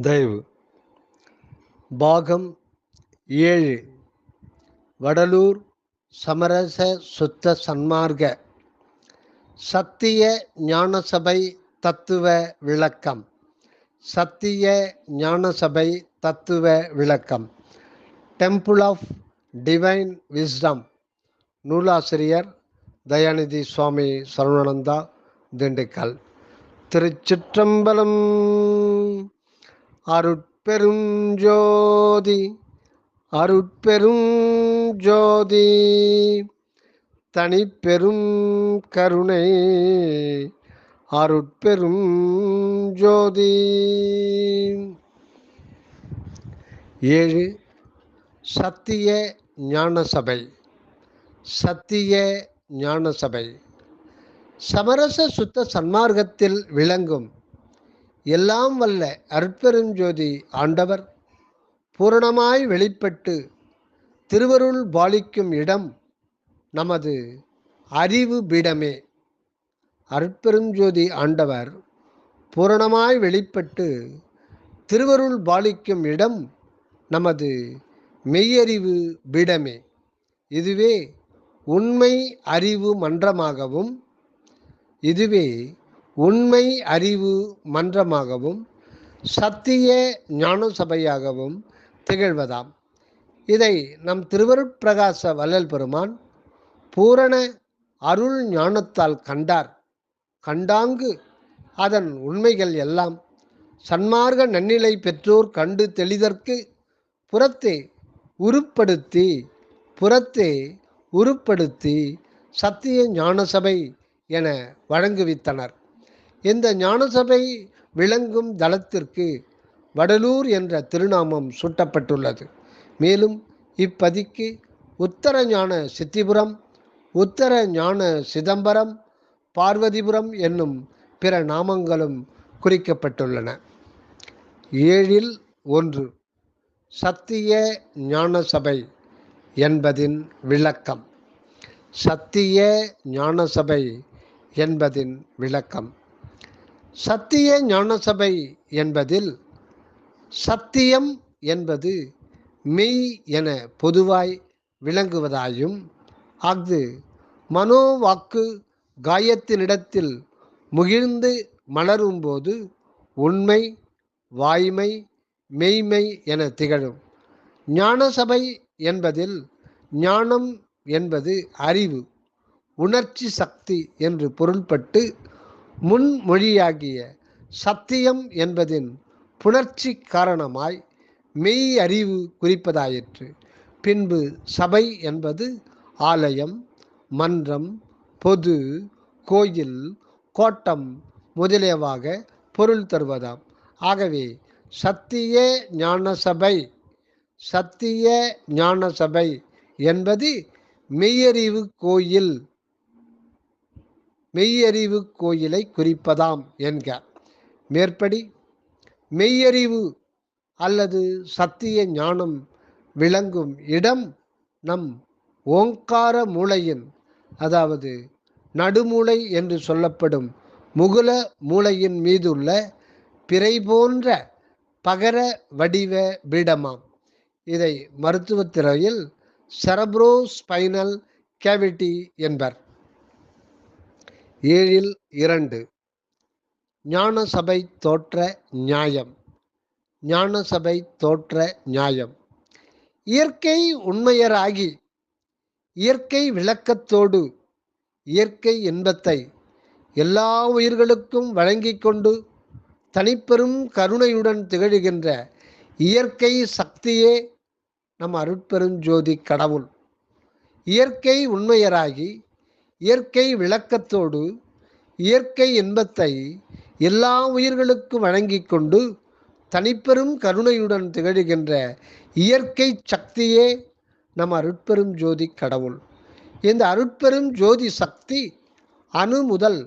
தயவு. பாகம் ஏழு. வடலூர் சமரச சுத்த சன்மார்க்க. சத்திய ஞானசபை தத்துவ விளக்கம். சத்திய ஞானசபை தத்துவ விளக்கம். டெம்பிள் ஆஃப் டிவைன் விஸ்டம் நூலாசிரியர் தயாநிதி சுவாமி சரவணானந்தா திண்டுக்கல். திருச்சிற்றம்பலம். அருட்பெருஞ்சோதி அருட்பெரும் ஜோதி தனிப்பெரும் கருணை அருட்பெரும் ஜோதி ஏழு சத்திய ஞானசபை சத்திய ஞானசபை. சமரச சுத்த சன்மார்க்கத்தில் விளங்கும் எல்லாம் வல்ல அருட்பெருஞ்சோதி ஆண்டவர் பூரணமாய் வெளிப்பட்டு திருவருள் பாலிக்கும் இடம் நமது அறிவு பீடமே. அருட்பெருஞ்சோதி ஆண்டவர் பூரணமாய் வெளிப்பட்டு திருவருள் பாலிக்கும் இடம் நமது மெய்யறிவு பீடமே. இதுவே உண்மை அறிவு மன்றமாகவும் இதுவே உண்மை அறிவு மன்றமாகவும் சத்திய ஞான சபையாகவும் திகழ்வதாம். இதை நம் திருவருட்பிரகாச வள்ளல் பெருமான் பூரண அருள் ஞானத்தால் கண்டார். கண்டாங்கு அதன் உண்மைகள் எல்லாம் சன்மார்க்க நன்னிலை பெற்றோர் கண்டு தெளிதற்கு புறத்தே உருப்படுத்தி புறத்தே உருப்படுத்தி சத்திய ஞானசபை என வழங்குவித்தனர். இந்த ஞானசபை விளங்கும் தளத்திற்கு வடலூர் என்ற திருநாமம் சூட்டப்பட்டுள்ளது. மேலும் இப்பதிக்கு உத்தர ஞான சித்திபுரம் உத்தர ஞான சிதம்பரம் பார்வதிபுரம் என்னும் பிற நாமங்களும் குறிக்கப்பட்டுள்ளன. ஏழில் ஒன்று சத்திய ஞான சபை என்பதின் விளக்கம். சத்திய ஞானசபை என்பதின் விளக்கம். சத்திய ஞானசபை என்பதில் சத்தியம் என்பது மெய் என பொதுவாய் விளங்குவதாயும் அஃது மனோவாக்கு காயத்தினிடத்தில் முகிழ்ந்து மலரும்போது உண்மை வாய்மை மெய்மை என திகழும். ஞானசபை என்பதில் ஞானம் என்பது அறிவு உணர்ச்சி சக்தி என்று பொருள்பட்டு முன்மொழியாகிய சத்தியம் என்பதின் புணர்ச்சி காரணமாய் மெய் அறிவு குறிப்பதாயிற்று. பின்பு சபை என்பது ஆலயம் மன்றம் பொது கோயில் கோட்டம் முதலியவாக பொருள் தருவதாம். ஆகவே சத்திய ஞான சபை சத்திய ஞான சபை என்பது மெய்யறிவு கோயில் மெய்யறிவு கோயிலை குறிப்பதாம் என்க. மேற்படி மெய்யறிவு அல்லது சத்திய ஞானம் விளங்கும் இடம் நம் ஓங்கார மூளையின் அதாவது நடுமூளை என்று சொல்லப்படும் முகுல மூளையின் மீதுள்ள பிறை போன்ற பகர வடிவ பீடமாம். இதை மருத்துவத்துறையில் செரப்ரோஸ்பைனல் கேவிட்டி என்பர். ஏழில் இரண்டு. ஞான சபை தோற்ற நியாயம். ஞான சபை தோற்ற நியாயம். இயற்கை உண்மையராகி இயற்கை விளக்கத்தோடு இயற்கை இன்பத்தை எல்லா உயிர்களுக்கும் வழங்கி கொண்டு தனிப்பெரும் கருணையுடன் திகழ்கின்ற இயற்கை சக்தியே நம் அருட்பெருஞ்சோதி கடவுள். இயற்கை உண்மையராகி இயற்கை விளக்கத்தோடு இயற்கை இன்பத்தை எல்லா உயிர்களுக்கும் வழங்கி கொண்டு தனிப்பெரும் கருணையுடன் திகழ்கின்ற இயற்கை சக்தியே நம் அருட்பெரும் ஜோதி கடவுள். இந்த அருட்பெரும் ஜோதி சக்தி அணு முதல்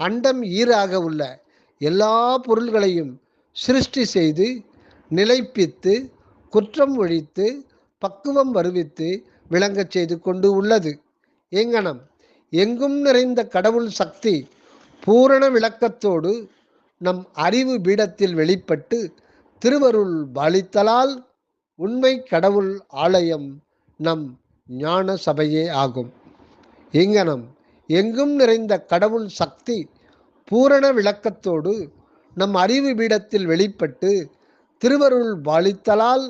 அண்டம் ஈராக உள்ள எல்லா பொருள்களையும் சிருஷ்டி செய்து நிலைப்பித்து குற்றம் ஒழித்து பக்குவம் வருவித்து விளங்கச் செய்து கொண்டு உள்ளது. எங்கனம் எங்கும் நிறைந்த கடவுள் சக்தி பூரண விளக்கத்தோடு நம் அறிவு பீடத்தில் வெளிப்பட்டு திருவருள் பாலித்தலால் உண்மை கடவுள் ஆலயம் நம் ஞான சபையே ஆகும். இங்கனம் எங்கும் நிறைந்த கடவுள் சக்தி பூரண விளக்கத்தோடு நம் அறிவு பீடத்தில் வெளிப்பட்டு திருவருள் பாலித்தலால்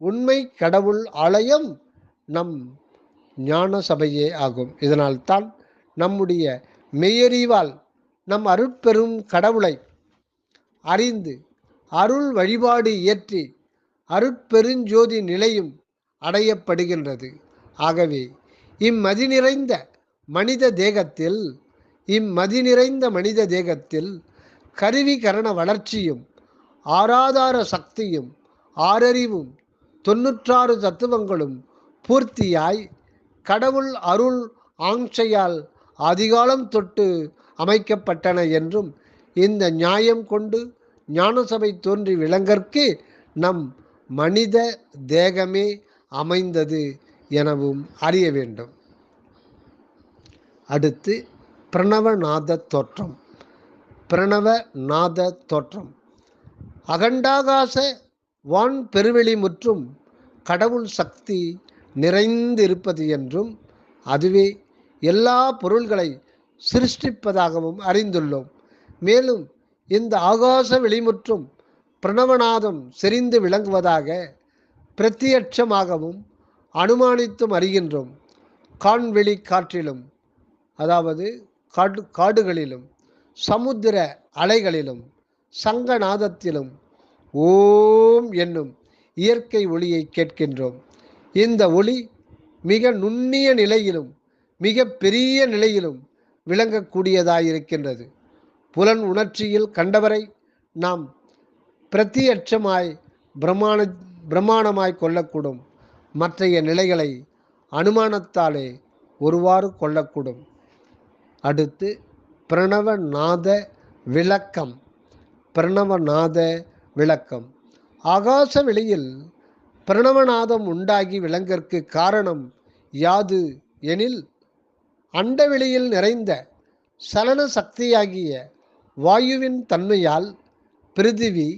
உண்மை கடவுள் ஆலயம் நம் ஞான சபையே ஆகும். இதனால்தான் நம்முடைய மெய்யறிவால் நம் அருட்பெரும் கடவுளை அறிந்து அருள் வழிபாடு இயற்றி அருட்பெருஞ்சோதி நிலையும் அடையப்படுகின்றது. ஆகவே இம்மதி நிறைந்த மனித தேகத்தில் இம்மதி நிறைந்த மனித தேகத்தில் கருவிகரண வளர்ச்சியும் ஆராதார சக்தியும் ஆறறிவும் தொன்னூற்றாறு தத்துவங்களும் பூர்த்தியாய் கடவுள் அருள் ஆங்சையால் அதிகாலம் தொட்டு அமைக்கப்பட்டன என்றும் இந்த நியாயம் கொண்டு ஞானசபை தோன்றி விளங்கற்கு நம் மனித தேகமே அமைந்தது எனவும் அறிய வேண்டும். அடுத்து பிரணவநாத தோற்றம். பிரணவநாத தோற்றம். அகண்டாகாச வான் பெருவெளி முற்றும் கடவுள் சக்தி நிறைந்திருப்பது என்றும் அதுவே எல்லா பொருள்களை சிருஷ்டிப்பதாகவும் அறிந்துள்ளோம். மேலும் இந்த ஆகாச வெளிமுற்றும் பிரணவநாதம் செறிந்து விளங்குவதாக பிரத்தியட்சமாகவும் அனுமானித்தும் அறிகின்றோம். கான்வெளி காற்றிலும் அதாவது காடு காடுகளிலும் சமுத்திர அலைகளிலும் சங்கநாதத்திலும் ஓம் என்னும் இயற்கை ஒளியை கேட்கின்றோம். இந்த ஒளி மிக நுண்ணிய நிலையிலும் மிக பெரிய நிலையிலும் விளங்கக்கூடியதாயிருக்கின்றது. புலன் உணர்ச்சியில் கண்டவரை நாம் பிரத்தியட்சமாய் பிரமாண பிரமாணமாய் கொள்ளக்கூடும். மற்றைய நிலைகளை அனுமானத்தாலே ஒருவாறு கொள்ளக்கூடும். அடுத்து பிரணவநாத விளக்கம். பிரணவநாத விளக்கம். ஆகாச வெளியில் பிரணவநாதம் உண்டாகி விளங்கற்கு காரணம் யாது எனில் அண்டவெளியில் நிறைந்த சலன சக்தியாகிய வாயுவின் தன்மையால் பிருதிவி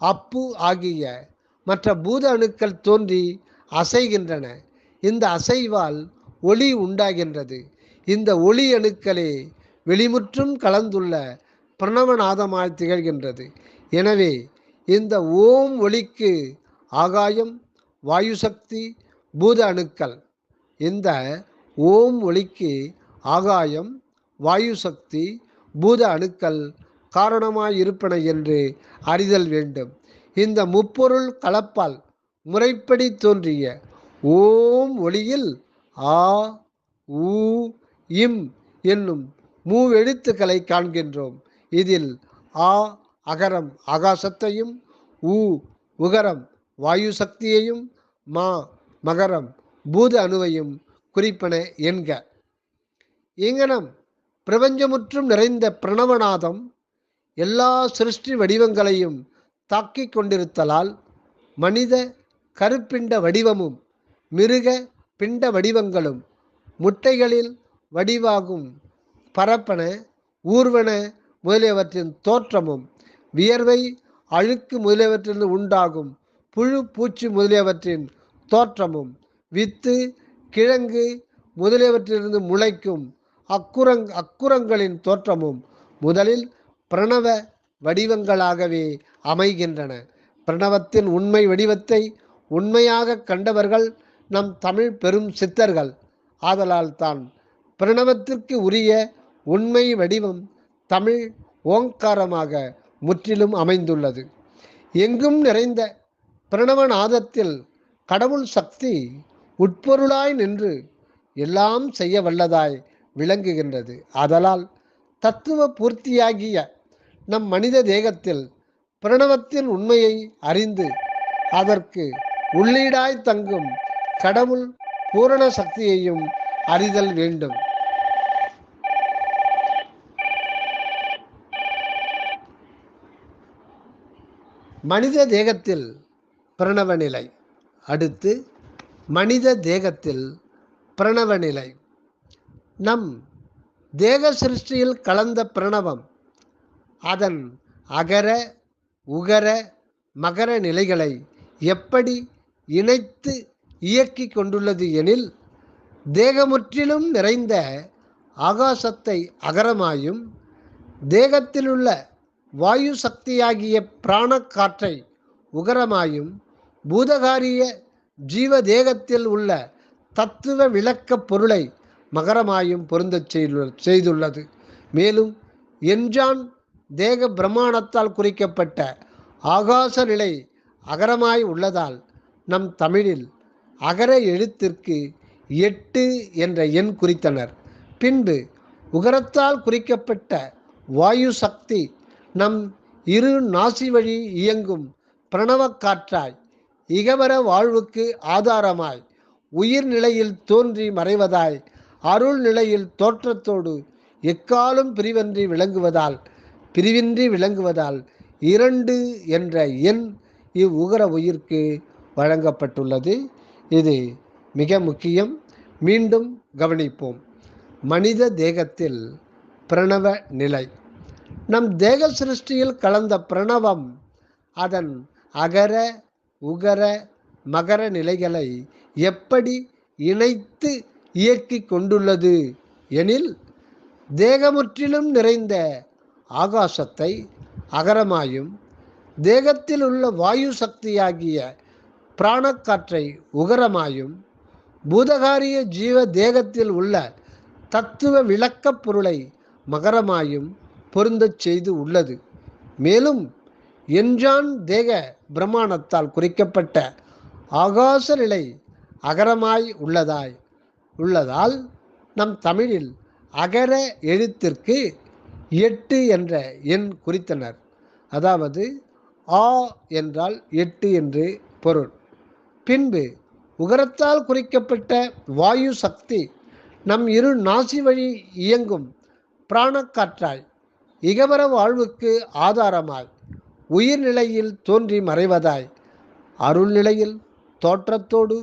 அப்பு ஆகிய மற்ற பூத அணுக்கள் தோன்றி அசைகின்றன. இந்த அசைவால் ஒளி உண்டாகின்றது. இந்த ஒளி அணுக்களே வெளிமுற்றும் கலந்துள்ள பிரணவநாதமாய் திகழ்கின்றது. எனவே இந்த ஓம் ஒளிக்கு ஆகாயம் வாயு சக்தி பூத அணுக்கள். இந்த ஓம் ஒளிக்கு ஆகாயம் வாயு சக்தி பூத அணுக்கள் காரணமாயிருப்பன என்று அறிதல் வேண்டும். இந்த முப்பொருள் கலப்பால் முறைப்படி தோன்றிய ஓம் ஒளியில் ஆ ஊ இம் என்னும் மூவெழுத்துக்களை காண்கின்றோம். இதில் ஆ அகரம் ஆகாசத்தையும் ஊ உகரம் வாயு சக்தியையும் மா மகரம் பூத அணுவையும் குறிப்பன என்க. இங்கனம் பிரபஞ்சமுற்றும் நிறைந்த பிரணவநாதம் எல்லா சிருஷ்டி வடிவங்களையும் தாக்கிக் கொண்டிருத்தலால் மனித கருப்பிண்ட வடிவமும் மிருக பிண்ட வடிவங்களும் முட்டைகளில் வடிவாகும் பரப்பன ஊர்வன முதலியவற்றின் தோற்றமும் வியர்வை அழுக்கு முதலியவற்றிலிருந்து உண்டாகும் புழு பூச்சி முதலியவற்றின் தோற்றமும் வித்து கிழங்கு முதலியவற்றிலிருந்து முளைக்கும் அக்குரங் அக்குரங்களின் தோற்றமும் முதலில் பிரணவ வடிவங்களாகவே அமைகின்றன. பிரணவத்தின் உண்மை வடிவத்தை உண்மையாக கண்டவர்கள் நம் தமிழ் பெரும் சித்தர்கள். ஆதலால் தான் பிரணவத்திற்கு உரிய உண்மை வடிவம் தமிழ் ஓங்காரமாக முற்றிலும் அமைந்துள்ளது. எங்கும் நிறைந்த பிரணவநாதத்தில் கடவுள் சக்தி உட்பொருளாய் நின்று எல்லாம் செய்ய வல்லதாய் விளங்குகின்றது. ஆதலால் தத்துவ பூர்த்தியாகிய நம் மனித தேகத்தில் பிரணவத்தின் உண்மையை அறிந்து அதற்கு உள்ளீடாய் தங்கும் கடவுள் பூரண சக்தியையும் அறிதல் வேண்டும். மனித தேகத்தில் பிரணவ நிலை. அடுத்து மனித தேகத்தில் பிரணவ நிலை. நம் தேக சிருஷ்டியில் கலந்த பிரணவம். அதன் அகர உகர மகர நிலைகளை எப்படி இணைத்து இயக்கி கொண்டுள்ளது எனில் தேகமுற்றிலும் நிறைந்த ஆகாசத்தை அகரமாயும் தேகத்திலுள்ள வாயு சக்தியாகிய பிராணக்காற்றை உகரமாயும் பூதகாரிய ஜீவ தேகத்தில் உள்ள தத்துவ விளக்கப் பொருளை மகரமாயும் பொருந்தச் செய்துள்ளது. மேலும் என்ஜான் தேக பிரமாணத்தால் குறிக்கப்பட்ட ஆகாச நிலை அகரமாய் உள்ளதால் நம் தமிழில் அகர எழுத்திற்கு எட்டு என்ற எண் குறித்தனர். பின்பு உகரத்தால் குறிக்கப்பட்ட வாயு சக்தி நம் இரு நாசி வழி இயங்கும் பிரணவ காற்றாய் இகவர வாழ்வுக்கு ஆதாரமாய் உயிர் நிலையில் தோன்றி மறைவதாய் அருள் நிலையில் தோற்றத்தோடு எக்காலும் பிரிவன்றி விளங்குவதால் பிரிவின்றி விளங்குவதால் இரண்டு என்ற எண் இவ்வுகர உயிர்க்கு வழங்கப்பட்டுள்ளது. இது மிக முக்கியம். மீண்டும் கவனிப்போம். மனித தேகத்தில் பிரணவ நிலை. நம் தேக சிருஷ்டியில் கலந்த பிரணவம் அதன் அகர உகர மகர நிலைகளை எப்படி இணைத்து இயக்கி கொண்டுள்ளது எனில் தேகமுற்றிலும் நிறைந்த ஆகாசத்தை அகரமாயும் தேகத்தில் உள்ள வாயு சக்தியாகிய பிராணக்காற்றை உகரமாயும் பூதகாரிய ஜீவ தேகத்தில் உள்ள தத்துவ விளக்கப் பொருளை மகரமாயும் பொருந்தச் செய்து உள்ளது. மேலும் என்ஜான் தேக பிரமாணத்தால் குறிக்கப்பட்ட ஆகாச நிலை அகரமாய் உள்ளதாய். உள்ளதால் நம் தமிழில் அகர எழுத்திற்கு எட்டு என்ற எண் குறித்தனர். அதாவது ஆ என்றால் எட்டு என்று பொருள். பின்பு உகரத்தால் குறிக்கப்பட்ட வாயு சக்தி நம் இரு நாசி வழி இயங்கும் பிராணக்காற்றாய் இகவர வாழ்வுக்கு ஆதாரமாய். உயிர்நிலையில் தோன்றி மறைவதாய் அருள்நிலையில் தோற்றத்தோடு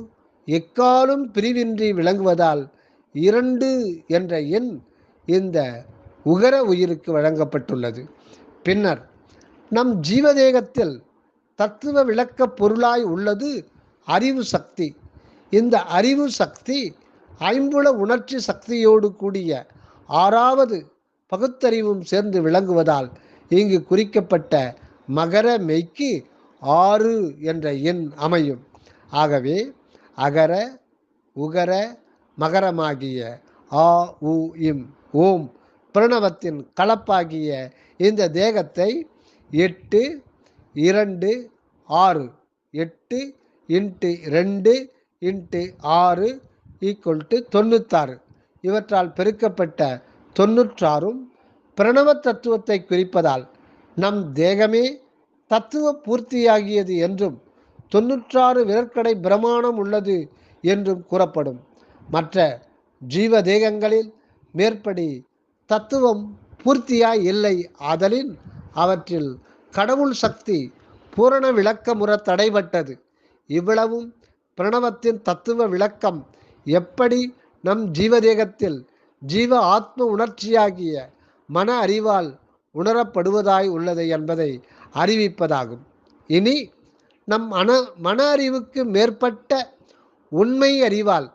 எக்காலும் பிரிவின்றி விளங்குவதால் இரண்டு என்ற எண் இந்த உகர உயிருக்கு வழங்கப்பட்டுள்ளது. பின்னர் நம் ஜீவதேகத்தில் தத்துவ விளக்கப் பொருளாய் உள்ளது அறிவு சக்தி. இந்த அறிவு சக்தி ஐம்புல உணர்ச்சி சக்தியோடு கூடிய ஆறாவது பகுத்தறிவும் சேர்ந்து விளங்குவதால் இங்கு குறிக்கப்பட்ட மகர மெய்க்கு ஆறு என்ற எண் அமையும். ஆகவே அகர உகர மகரமாகிய ஆ உ இம் ஓம் பிரணவத்தின் கலப்பாகிய இந்த தேகத்தை எட்டு இரண்டு ஆறு எட்டு இன்ட்டு ரெண்டு இன்ட்டு ஆறு ஈக்குவல் டு தொண்ணூத்தாறு. இவற்றால் பெருக்கப்பட்ட தொண்ணூற்றாறும் பிரணவ தத்துவத்தை குறிப்பதால் நம் தேகமே தத்துவ பூர்த்தியாகியது என்றும் தொன்னூற்றாறு விரற்கடை பிரமாணம் உள்ளது என்றும் கூறப்படும். மற்ற ஜீவ தேகங்களில் மேற்படி தத்துவம் பூர்த்தியாய் இல்லை ஆதலின் அவற்றில் கடவுள் சக்தி பூரண விளக்கமுற தடைபட்டது. இவ்வளவும் பிரணவத்தின் தத்துவ விளக்கம் எப்படி நம் ஜீவதேகத்தில் ஜீவ ஆத்ம உணர்ச்சியாகிய மன அறிவால் உணரப்படுவதாய் உள்ளது என்பதை அறிவிப்பதாகும். இனி நம் மன மன அறிவுக்கு மேற்பட்ட உண்மை அறிவால்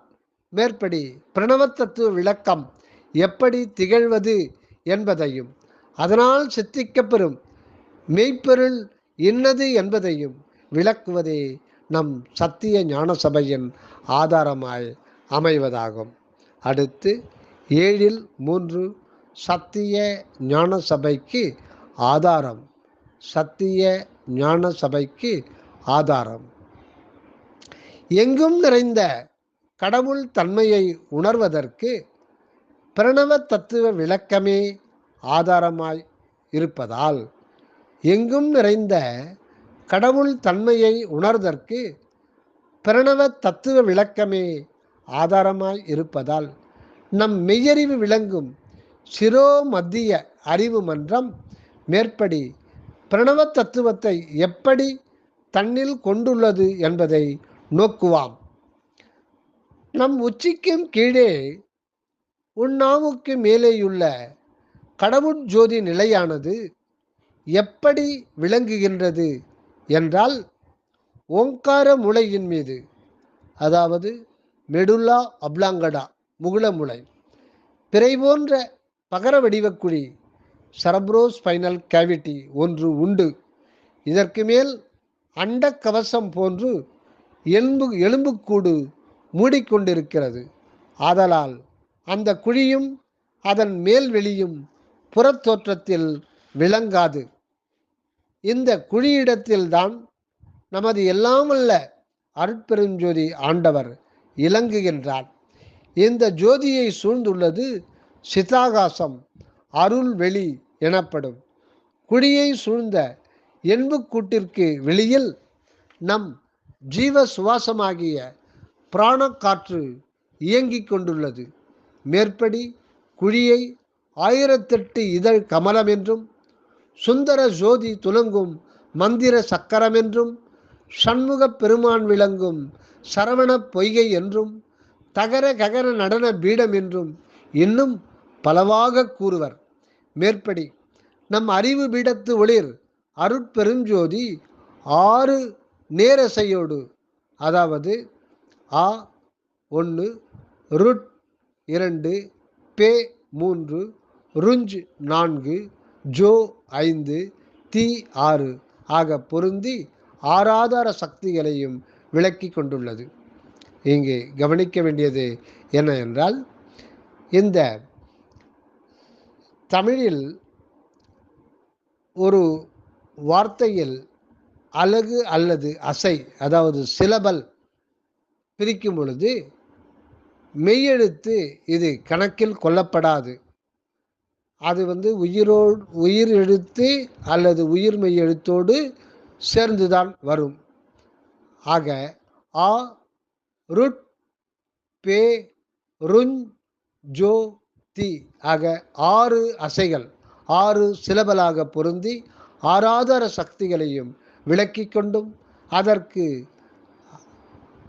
மேற்படி பிரணவ தத்துவ விளக்கம் எப்படி திகழ்வது என்பதையும் அதனால் சித்திக்கப்பெறும் மெய்ப்பொருள் இன்னது என்பதையும் விளக்குவதே நம் சத்திய ஞான சபையின் ஆதாரமாய் அமைவதாகும். அடுத்து ஏழில் மூன்று சத்திய ஞான சபைக்கு ஆதாரம். சத்திய ஞான சபைக்கு ஆதாரம். எங்கும் நிறைந்த கடவுள் தன்மையை உணர்வதற்கு பிரணவ தத்துவ விளக்கமே ஆதாரமாய் இருப்பதால் எங்கும் நிறைந்த கடவுள் தன்மையை உணர்தற்கு பிரணவ தத்துவ விளக்கமே ஆதாரமாய் இருப்பதால் நம் மெய்யறிவு விளங்கும் சிரோ மத்திய அறிவு மன்றம் மேற்படி பிரணவ தத்துவத்தை எப்படி தன்னில் கொண்டுள்ளது என்பதை நோக்குவாம். நம் உச்சிக்கும் கீழே உன்னாவுக்கு மேலேயுள்ள கடவுட் ஜோதி நிலையானது எப்படி விளங்குகின்றது என்றால் ஓங்கார முளையின் மீது அதாவது மெடுல்லா அப்லாங்கடா முகுளமுளை பிறை போன்ற பகர வடிவக்குழி சரப்ரோஸ்பைனல் கேவிட்டி ஒன்று உண்டு. இதற்கு மேல் அண்ட கவசம் போன்று எலும்பு எலும்புக்கூடு மூடிக்கொண்டிருக்கிறது. ஆதலால் அந்த குழியும் அதன் மேல்வெளியும் புறத்தோற்றத்தில் விளங்காது. இந்த குழியிடத்தில்தான் நமது எல்லாமல்ல அருட்பெருஞ்சோதி ஆண்டவர் இலங்குகின்றார். இந்த ஜோதியை சூழ்ந்துள்ளது சிதாகாசம் அருள் வெளி எனப்படும். குழியை சூழ்ந்த எண்புக்கூட்டிற்கு வெளியில் நம் ஜீவ சுவாசமாகிய பிராணக்காற்று இயங்கிக் கொண்டுள்ளது. மேற்படி குழியை ஆயிரத்தெட்டு இதழ் கமலம் என்றும் சுந்தர ஜோதி துலங்கும் மந்திர சக்கரம் என்றும் சண்முகப் பெருமான் விளங்கும் சரவண பொய்கை என்றும் தகர ககர நடன பீடம் என்றும் இன்னும் பலவாக கூறுவர். மேற்படி நம் அறிவு பீடத்து ஒளிர் அருட்பெருஞ்சோதி ஆறு நேரசையோடு அதாவது ஆ ஒன்று ருட் இரண்டு பே மூன்று ருஞ்ச் நான்கு ஜோ ஐந்து தி ஆறு ஆக பொருந்தி ஆறாதார சக்திகளையும் விளக்கி கொண்டுள்ளது. இங்கே கவனிக்க வேண்டியது என்ன என்றால் இந்த தமிழில் ஒரு வார்த்தையில் அழகு அல்லது அசை அதாவது சிலபல் பிரிக்கும் பொழுது மெய்யெழுத்து இது கணக்கில் கொல்லப்படாது. அது வந்து உயிரோடு உயிர் எழுத்து அல்லது உயிர் மெய் எழுத்தோடு சேர்ந்துதான் வரும். ஆக ஆ ருட் பே ருஞ் ஜோ தி ஆக ஆறு அசைகள் ஆறு சிலபலாக பொருந்தி ஆறாதார சக்திகளையும் விளக்கி கொண்டும் அதற்கு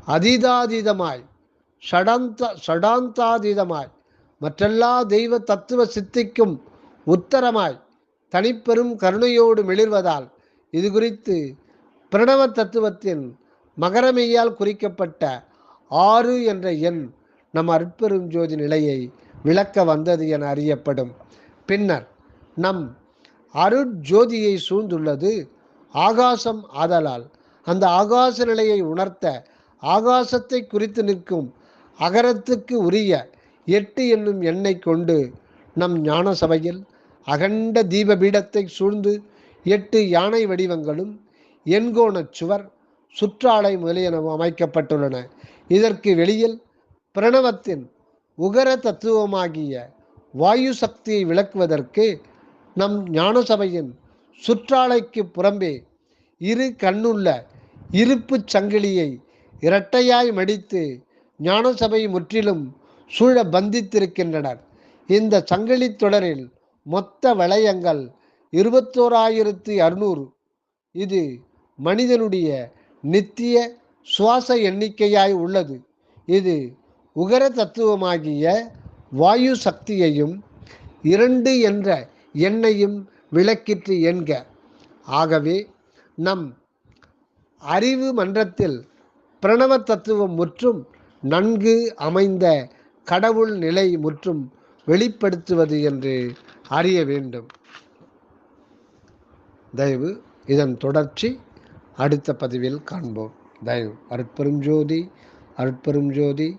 அதீதாதீதமாய் ஷடாந்த ஷடாந்தாதீதமாய் மற்றெல்லா தெய்வ தத்துவ சித்திக்கும் உத்தரமாய் தனிப்பெரும் கருணையோடு மிளிர்வதால் இது குறித்து பிரணவ தத்துவத்தின் மகரமையால் குறிக்கப்பட்ட ஆறு என்ற எண் நம் அற்பெரும் ஜோதி நிலையை விளக்க வந்தது என அறியப்படும். பின்னர் நம் அருட்ஜோதியை சூழ்ந்துள்ளது. ஆகாசம் ஆதலால் அந்த ஆகாச நிலையை உணர்த்த ஆகாசத்தை குறித்து நிற்கும் அகரத்துக்கு உரிய எட்டு என்னும் எண்ணை கொண்டு நம் ஞான சபையில் அகண்ட தீப பீடத்தை சூழ்ந்து எட்டு யானை வடிவங்களும் எண்கோணச் சுவர் சுற்றாலை முதலியன அமைக்கப்பட்டுள்ளன. இதற்கு வெளியில் பிரணவத்தின் உகர தத்துவமாகிய வாயு சக்தியை விளக்குவதற்கு நம் ஞானசபையின் சுற்றாலைக்கு புறம்பே இரு கண்ணுள்ள இருப்புச் சங்கிலியை இரட்டையாய் மடித்து ஞானசபை முற்றிலும் சூழ பந்தித்திருக்கின்றனர். இந்த சங்கிலி தொடரில் மொத்த வளையங்கள் இருபத்தோராயிரத்தி அறுநூறு. இது மனிதனுடைய நித்திய சுவாச எண்ணிக்கையாய் உள்ளது. இது உகர தத்துவமாகிய வாயு சக்தியையும் இரண்டு என்ற எண்ணையும் விளக்கிற்று என்க. ஆகவே நம் அறிவு மன்றத்தில் பிரணவ தத்துவம் முற்றும் நன்கு அமைந்த கடவுள் நிலை முற்றும் வெளிப்படுத்துவது என்று அறிய வேண்டும். தயவு இதன் தொடர்ச்சி அடுத்த பதிவில் காண்போம். தயவு. அருட்பெரும் ஜோதி அருட்பெரும் ஜோதி